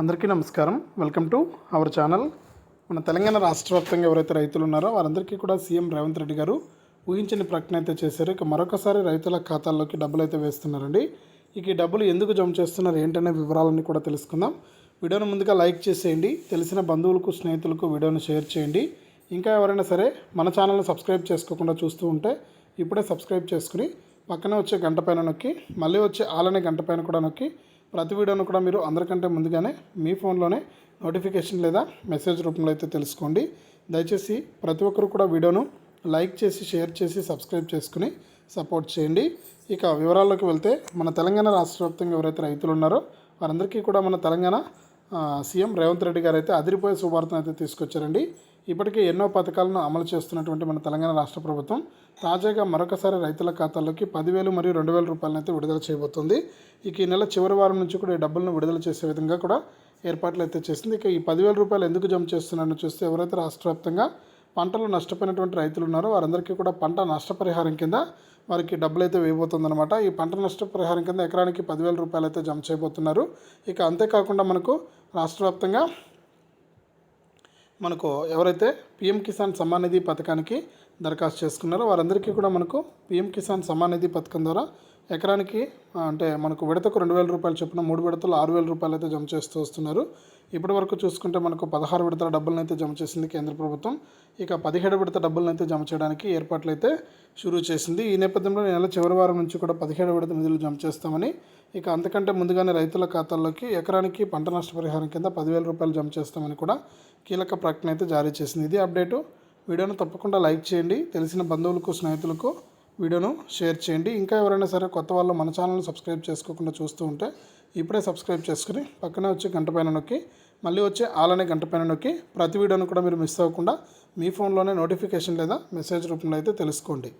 అందరికీ నమస్కారం. Welcome to our channel. మన తెలంగాణ రాష్ట్ర వ్యాప్తంగా ఎవరైతే రైతులు ఉన్నారో వారందరికీ కూడా సీఎం రేవంత్ రెడ్డి గారు ఊహించని ప్రకటన అయితే చేశారు. ఇక మరొకసారి రైతుల ఖాతాల్లోకి డబ్బులు అయితే వేస్తున్నారండి. ఇక ఈ డబ్బులు ఎందుకు జమ చేస్తున్నారు ఏంటనే వివరాలన్నీ కూడా తెలుసుకుందాం. వీడియోను ముందుగా లైక్ చేసేయండి. తెలిసిన బంధువులకు స్నేహితులకు వీడియోను షేర్ చేయండి. ఇంకా ఎవరైనా సరే మన ఛానల్ని సబ్స్క్రైబ్ చేసుకోకుండా చూస్తూ ఉంటే ఇప్పుడే సబ్స్క్రైబ్ చేసుకుని పక్కనే వచ్చే గంట పైన నొక్కి మళ్ళీ వచ్చే ఆలనే గంట పైన కూడా నొక్కి ప్రతి వీడియోను కూడా మీరు అందరికంటే ముందుగానే మీ ఫోన్లోనే నోటిఫికేషన్ లేదా మెసేజ్ రూపంలో అయితే తెలుసుకోండి. దయచేసి ప్రతి ఒక్కరు కూడా వీడియోను లైక్ చేసి షేర్ చేసి సబ్స్క్రైబ్ చేసుకుని సపోర్ట్ చేయండి. ఇక వివరాల్లోకి వెళ్తే మన తెలంగాణ రాష్ట్ర వ్యాప్తంగా ఎవరైతే రైతులు ఉన్నారో వారందరికీ కూడా మన తెలంగాణ సీఎం రేవంత్ రెడ్డి గారు అయితే అదిరిపోయే శుభార్తను అయితే తీసుకొచ్చారండి. ఇప్పటికే ఎన్నో పథకాలను అమలు చేస్తున్నటువంటి మన తెలంగాణ రాష్ట్ర ప్రభుత్వం తాజాగా మరొకసారి రైతుల ఖాతాల్లోకి పదివేలు మరియు రెండు వేల రూపాయలను అయితే విడుదల చేయబోతుంది. ఇక ఈ నెల చివరి వారం నుంచి కూడా ఈ డబ్బులను విడుదల చేసే విధంగా కూడా ఏర్పాట్లు అయితే చేసింది. ఇక ఈ పదివేల రూపాయలు ఎందుకు జమ చేస్తున్నారని చూస్తే ఎవరైతే రాష్ట్ర వ్యాప్తంగా పంటలు నష్టపోయినటువంటి రైతులు ఉన్నారో వారందరికీ కూడా పంట నష్టపరిహారం కింద వారికి డబ్బులు అయితే వేయబోతుందన్నమాట. ఈ పంట నష్టపరిహారం కింద ఎకరానికి పదివేల రూపాయలు అయితే జమ చేయబోతున్నారు. ఇక అంతేకాకుండా మనకు రాష్ట్ర వ్యాప్తంగా మనకు ఎవరైతే పిఎం కిసాన్ సమ్మాన్ నిధి పథకానికి దరఖాస్తు చేసుకున్నారో వారందరికీ కూడా మనకు పిఎం కిసాన్ సమ్మాన్ నిధి పథకం ద్వారా ఎకరానికి అంటే మనకు విడతకు రెండు వేల రూపాయలు చొప్పున మూడు విడతలు ఆరు వేల రూపాయలు అయితే జమ చేస్తూ వస్తున్నారు. ఇప్పటి వరకు చూసుకుంటే మనకు పదహారు విడతల డబ్బులను అయితే జమ చేసింది కేంద్ర ప్రభుత్వం. ఇక పదిహేడు విడత డబ్బులను అయితే జమ చేయడానికి ఏర్పాట్లు అయితే షురూ చేసింది. ఈ నేపథ్యంలో నెల చివరి వారం నుంచి కూడా పదిహేడు విడత నిధులు జమ చేస్తామని ఇక అంతకంటే ముందుగానే రైతుల ఖాతాల్లోకి ఎకరానికి పంట నష్టపరిహారం కింద పదివేల రూపాయలు జమ చేస్తామని కూడా కీలక ప్రకటన అయితే జారీ చేసింది. ఇది అప్డేటు. వీడియోను తప్పకుండా లైక్ చేయండి. తెలిసిన బంధువులకు స్నేహితులకు వీడియోను షేర్ చేయండి. ఇంకా ఎవరైనా సరే కొత్త వాళ్ళు మన ఛానల్ని సబ్స్క్రైబ్ చేసుకోకుండా చూస్తూ ఉంటే ఇప్పుడే సబ్స్క్రైబ్ చేసుకుని పక్కనే వచ్చే గంట పైన నొక్కి మళ్ళీ వచ్చే ఆలనే గంట పైన నొక్కి ప్రతి వీడియోను కూడా మీరు మిస్ అవ్వకుండా మీ ఫోన్లోనే నోటిఫికేషన్ లేదా మెసేజ్ రూపంలో అయితే తెలుసుకోండి.